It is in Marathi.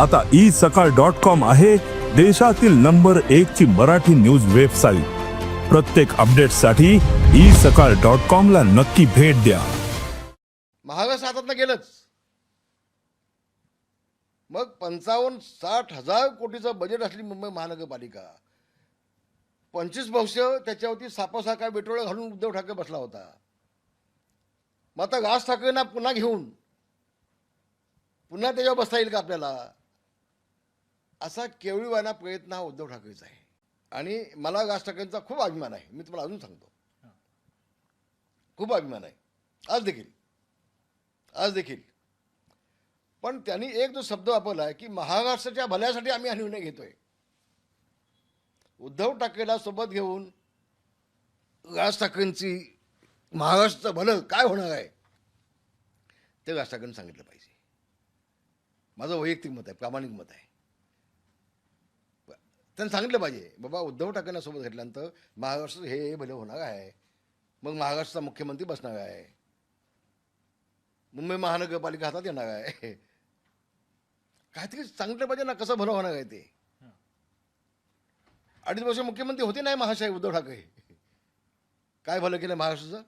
आता ई सकाळ डॉट कॉम आहे देशातील नंबर एक ची मराठी न्यूज वेबसाईट. प्रत्येक अपडेटसाठी ई सकाळ डॉट कॉम ला नक्की भेट द्या. महागास हातातनं गेलंच. मग पंचावन्न साठ हजार कोटीचं बजेट असली मुंबई महानगरपालिका. पंचवीस भविष्य त्याच्यावरती सापासा बेटोळ घालून उद्धव ठाकरे बसला होता. मग आता राज ठाकरेंना पुन्हा घेऊन पुन्हा त्याच्यावर बसता येईल का आपल्याला? असा केवळीवाना प्रयत्न हा उद्धव ठाकरेचा आहे. आणि मला राज ठाकरेंचा खूप अभिमान आहे. मी तुम्हाला अजून सांगतो. खूप अभिमान आहे. आज देखील. आज देखील. पण त्यांनी एक जो शब्द वापरला आहे की महाराष्ट्राच्या भल्यासाठी आम्ही हा निर्णय घेतोय. उद्धव ठाकरेला सोबत घेऊन राज ठाकरेंची महाराष्ट्राचं भलं काय होणार आहे ते राज ठाकरेंनी सांगितलं पाहिजे. माझं वैयक्तिक मत आहे प्रामाणिक मत आहे. त्यांनी सांगितलं पाहिजे बाबा उद्धव ठाकरेंना सोबत घेतल्यानंतर महाराष्ट्र हे हे भलं होणार आहे. मग महाराष्ट्राचा मुख्यमंत्री बसणार आहे. मुंबई महानगरपालिका हातात येणार आहे. काहीतरी सांगितलं पाहिजे ना कसं भलं होणार आहे ते. अडीच वर्ष मुख्यमंत्री होते नाही महाशय उद्धव ठाकरे. काय भलं केलं महाराष्ट्राचं?